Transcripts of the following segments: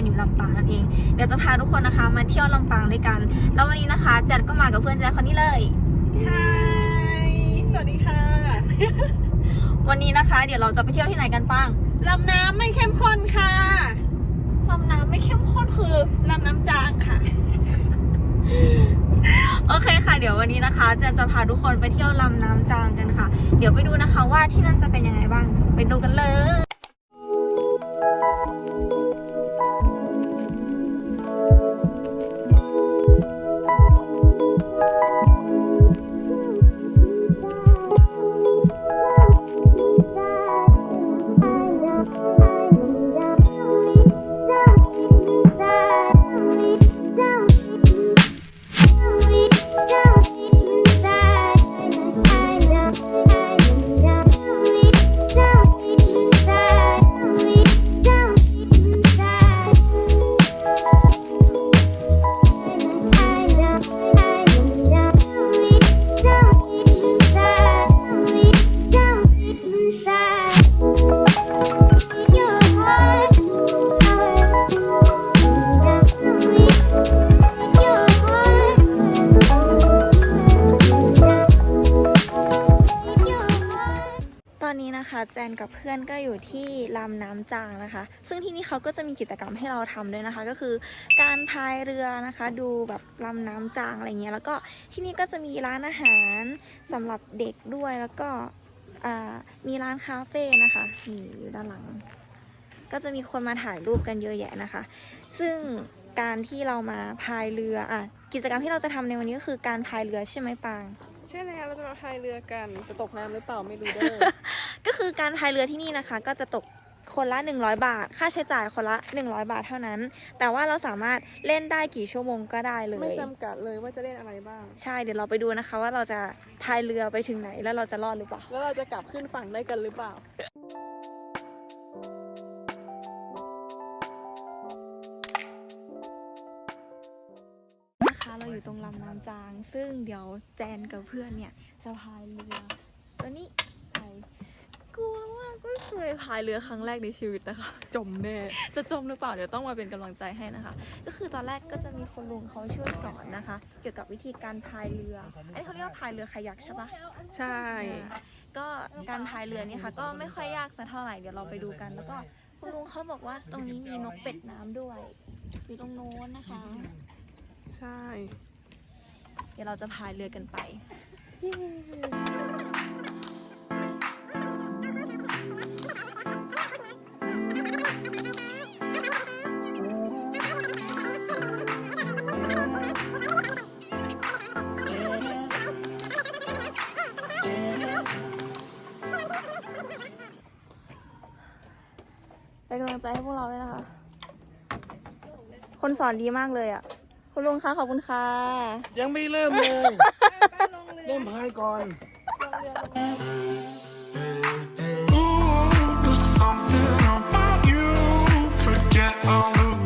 นอยู่ลำปางนั่นเอง เดี๋ยวจะพาทุกคนนะคะ มาเที่ยวลำปางด้วยกัน แล้ววันนี้นะคะแจดก็มากับเพื่อนแจดคนนี้เลยฮสวัสดีค่ะ วันนี้นะคะ เดี๋ยวเราจะไปเที่ยวที่ไหนกันบ้างลำน้ำไม่เข้มข้นค่ะลำน้ำไม่เข้มข้นคือลำน้ำจางค่ะ โอเคค่ะ เดี๋ยววันนี้นะคะแจนจะพาทุกคนไปเที่ยวลำน้ำจางกันค่ะ เดี๋ยวไปดูนะคะว่าที่นั่นจะเป็นยังไงบ้าง ไปดูกันเลย อนนี้นะคะแจนกับเพื่อนก็อยู่ที่ลำน้ำจางนะคะ ซึ่งที่นี่เขาก็จะมีกิจกรรมให้เราทำด้วยนะคะ ก็คือการพายเรือนะคะ ดูแบบลำน้ำจางอะไรเงี้ยแล้วก็ที่นี่ก็จะมีร้านอาหารสำหรับเด็กด้วยแล้วก็มีร้านคาเฟ่นะคะนี่อยู่ด้านหลัง ก็จะมีคนมาถ่ายรูปกันเยอะแยะนะคะ ซึ่งการที่เรามาพายเรืออะกิจกรรมที่เราจะทำในวันนี้ก็คือการพายเรือใช่ไหมปาง ใช่แล้วเราจะมาพายเรือกัน จะตกน้ำหรือเปล่าไม่รู้เด้อ ก็คือการพายเรือที่นี่นะคะ ก็จะตกคนละ 100 บาท ค่าใช้จ่ายคนละ 100 บาทเท่านั้น แต่ว่าเราสามารถเล่นได้กี่ชั่วโมงก็ได้เลย ไม่จำกัดเลยว่าจะเล่นอะไรบ้าง ใช่ เดี๋ยวเราไปดูนะคะ ว่าเราจะพายเรือไปถึงไหนแล้วเราจะรอดหรือเปล่า แล้วเราจะกลับขึ้นฝั่งได้กันหรือเปล่านะคะเรา จาง ซึ่งเดี๋ยวแจนกับเพื่อนเนี่ยจะพายเรือตัวนี้ไปกลัวมากก็เคยพายเรือครั้งแรกในชีวิตนะคะ จมแน่ จะจมหรือเปล่าเดี๋ยวต้องมาเป็นกำลังใจให้นะคะ ก็คือตอนแรกก็จะมีคนลุงเขาช่วยสอนนะคะ เกี่ยวกับวิธีการพายเรือ อันนี้เขาเรียกว่าพายเรือคายักใช่ปะใช่ ก็การพายเรือนี่ค่ะ ก็ไม่ค่อยยากสักเท่าไหร่เดี๋ยวเราไปดูกันแล้วก็คุณลุงเขาบอกว่าตรงนี้มีนกเป็ดน้ำด้วย อยู่ตรงโน้นนะคะ ใช่เดี๋ยวเราจะพายเรือกันไปเป็นกำลังใจให้พวกเราด้วยนะคะ คนสอนดีมากเลยอะ คุณลุงคะขอบคุณค่ะ ยังไม่เริ่มเลย เริ่มพายก่อน There's something about you. Forget all of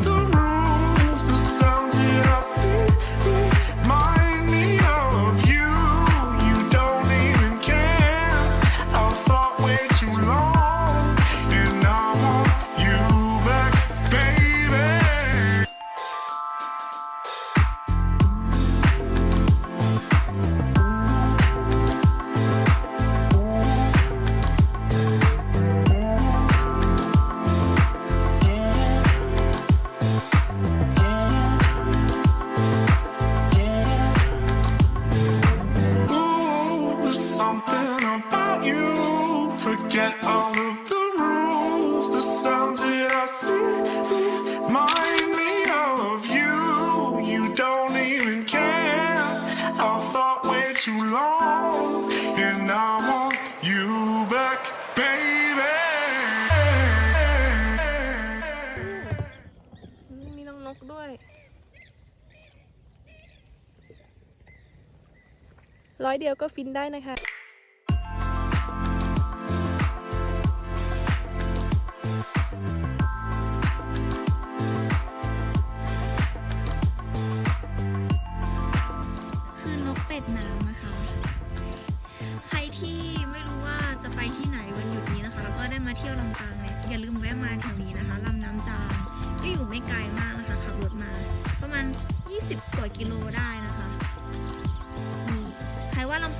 เดียวก็ฟินได้นะคะ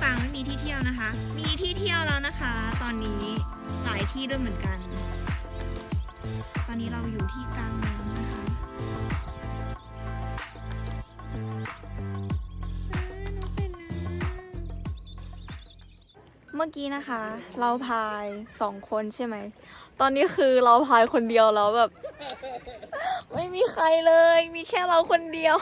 ปางไม่มีที่เที่ยวนะคะ มีที่เที่ยวแล้วนะคะ ตอนนี้หลายที่ด้วยเหมือนกัน ตอนนี้เราอยู่ที่กลางน้ำนะคะเมื่อกี้นะคะ เราพายสองคนใช่ไหม ตอนนี้คือเราพายคนเดียวแล้วแบบ ไม่มีใครเลย มีแค่เราคนเดียว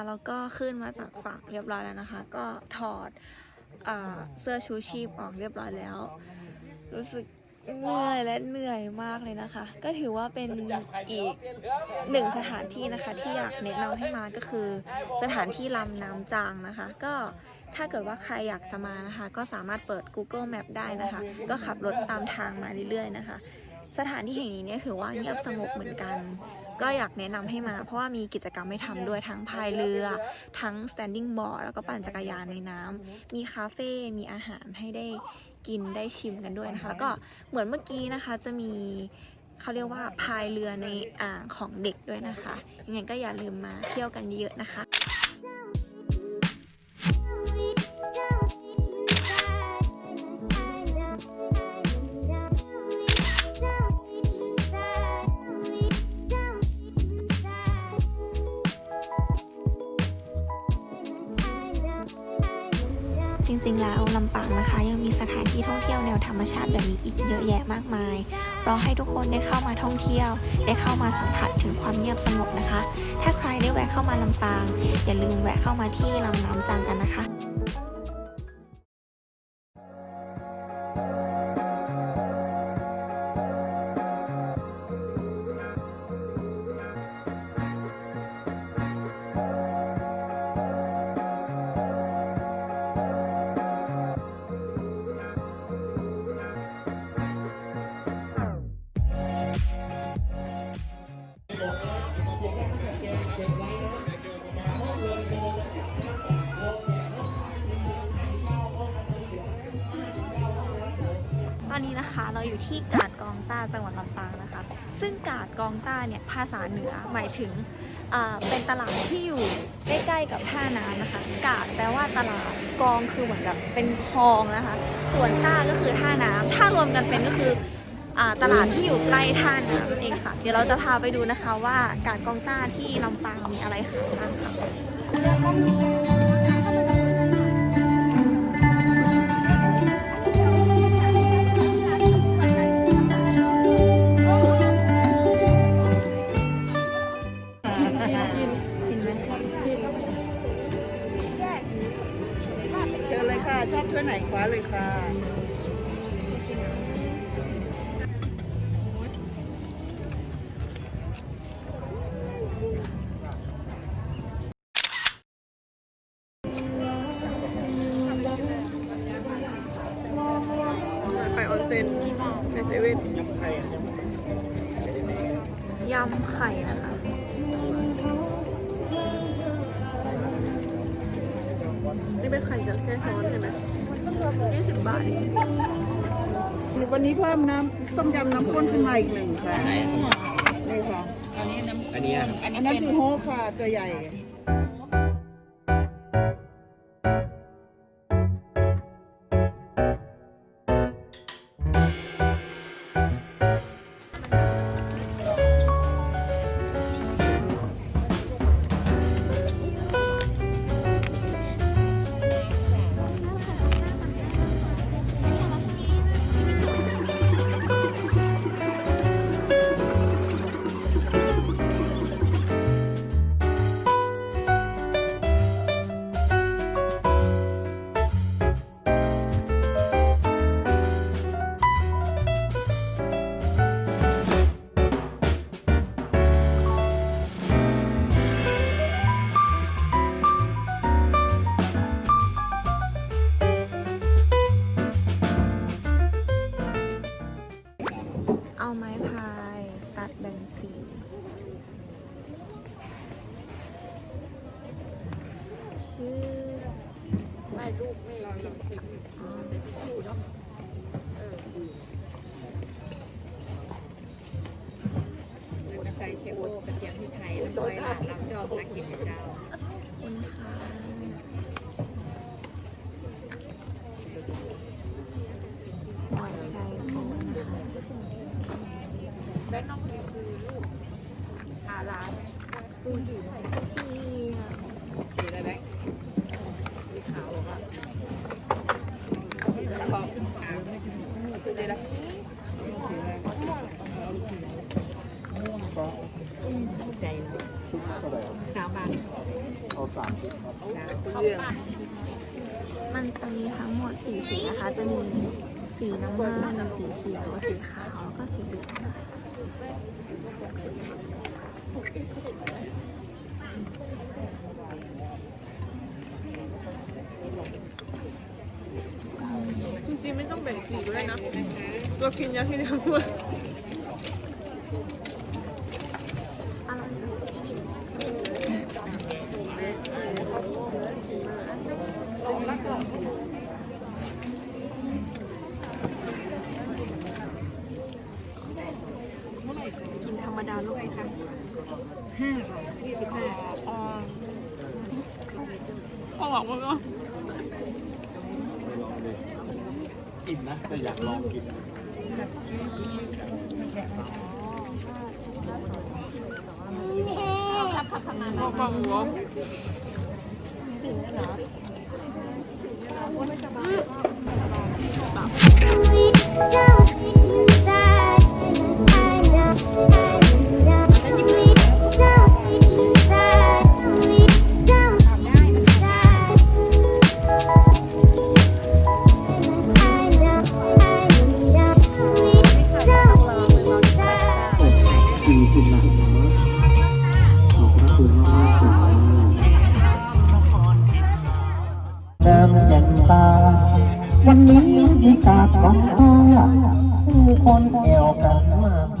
อนนี้นะคะเราก็ขึ้นมาจากฝั่งเรียบร้อยแล้วนะคะ ก็ถอดอเสื้อชูชีพออกเรียบร้อยแล้ว รู้สึกเหนื่อยและเหนื่อยมากเลยนะคะ ก็ถือว่าเป็นอีกหนึ่งสถานที่นะคะ ที่อยากแนะนำให้มาก็คือ สถานที่ลำน้ำจางนะคะ ก็ถ้าเกิดว่าใครอยากจะมานะคะ ก็สามารถเปิด Google Map ได้นะคะ ก็ขับรถตามทางมาเรื่อยๆนะคะ สถานที่แห่งนี้เนี่ยถือว่าเงียบสงบเหมือนกัน ก็อยากแนะนำให้มา เพราะว่ามีกิจกรรมให้ทำด้วยทั้งพายเรือ ทั้ง standing board แล้วก็ปั่นจักรยานในน้ำมีคาเฟ่มีอาหารให้ได้กินได้ชิมกันด้วยนะคะ แล้วก็เหมือนเมื่อกี้นะคะจะมีเขาเรียกว่าพายเรือในอ่างของเด็กด้วยนะคะยังไงก็อย่าลืมมาเที่ยวกันเยอะๆนะคะ จริงๆ แล้วลำปางนะคะ ยังมีสถานที่ท่องเที่ยวแนวธรรมชาติแบบนี้อีกเยอะแยะมากมายรอให้ทุกคนได้เข้ามาท่องเที่ยว ได้เข้ามาสัมผัสถึงความเงียบสงบนะคะ ถ้าใครได้แวะเข้ามาลำปาง อย่าลืมแวะเข้ามาที่ลำน้ำจังกันนะคะ นะคะ เราอยู่ที่กาดกองต้าจังหวัดลำปางนะคะ ซึ่งกาดกองต้าเนี่ยภาษาเหนือหมายถึงเป็นตลาดที่อยู่ใกล้ๆกับท่าน้ำนะคะ กาดแปลว่าตลาดกองคือเหมือนกับเป็นคลองนะคะ ส่วนต้าก็คือท่าน้ำถ้ารวมกันเป็นก็คืออตลาดที่อยู่ใกล้ท่าน้ำเองค่ะ เดี๋ยวเราจะพาไปดูนะคะว่ากาดกองต้าที่ลำปางมีอะไรขายบ้างค่ะ เซ็นในเซเว่นยำไข่นะคะนี่เป็นไข่จากแค่ช้อนใช่ไหม20บาทเองวันนี้เพิ่มน้ำต้มยำน้ำข้นขึ้นมาอีกหนึ่งค่ะไหนนี่ค่ะ อันเนี้ยอันนั้นคือโฮกค่ะตัวใหญ่ ลูกแม่สิบสิบคู่เนาะเออน้เชโอกระเทียมพริไทยน้ำร้อยหลานรับจอบนักกินเจ้าคุณค่ะแล้วน้องคือลูกหาร้านปูดีใส่ เขียว สีขาว แล้วก็สีเหลืองจริงๆไม่ต้องแบ่งสีก็ได้นะ เรากินยาที่เดียวด้วยกิน รรมดาลูกค่ะข้าวหลังมันก็กินนะแต่อยากลองกินบางหัวกิ วันนี้มีกาดวันตาผู้คนเกี่ยวกันมาก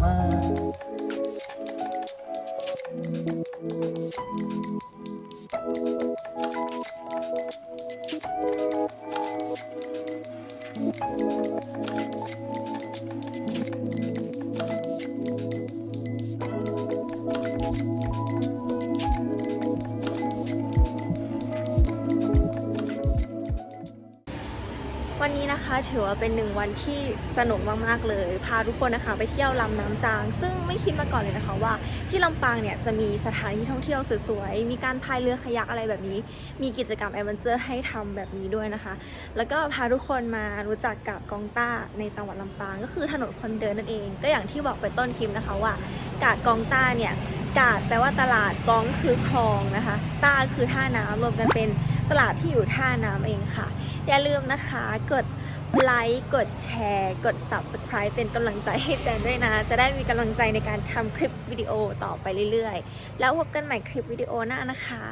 วันนี้นะคะถือว่าเป็นหนึ่งวันที่สนุกมากๆเลย พาทุกคนนะคะไปเที่ยวลำน้ำจาง ซึ่งไม่คิดมาก่อนเลยนะคะว่า ที่ลำปางเนี่ยจะมีสถานที่ท่องเที่ยวสวยๆ มีการพายเรือคายักอะไรแบบนี้ มีกิจกรรมแอดเวนเจอร์ให้ทำแบบนี้ด้วยนะคะ แล้วก็พาทุกคนมารู้จักกับกองต้าในจังหวัดลำปาง ก็คือถนนคนเดินนั่นเอง ก็อย่างที่บอกไปต้นคลิปนะคะว่ากาดกองต้าเนี่ยกาดแปลว่าตลาดกองคือคลองนะคะ ต้าคือท่าน้ำรวมกันเป็น ตลาดที่อยู่ท่าน้ำเองค่ะ อย่าลืมนะคะ กดไลค์ กดแชร์ กด subscribe เป็นกำลังใจให้แจนด้วยนะ จะได้มีกำลังใจในการทำคลิปวิดีโอต่อไปเรื่อยๆ แล้วพบกันใหม่คลิปวิดีโอหน้านะคะ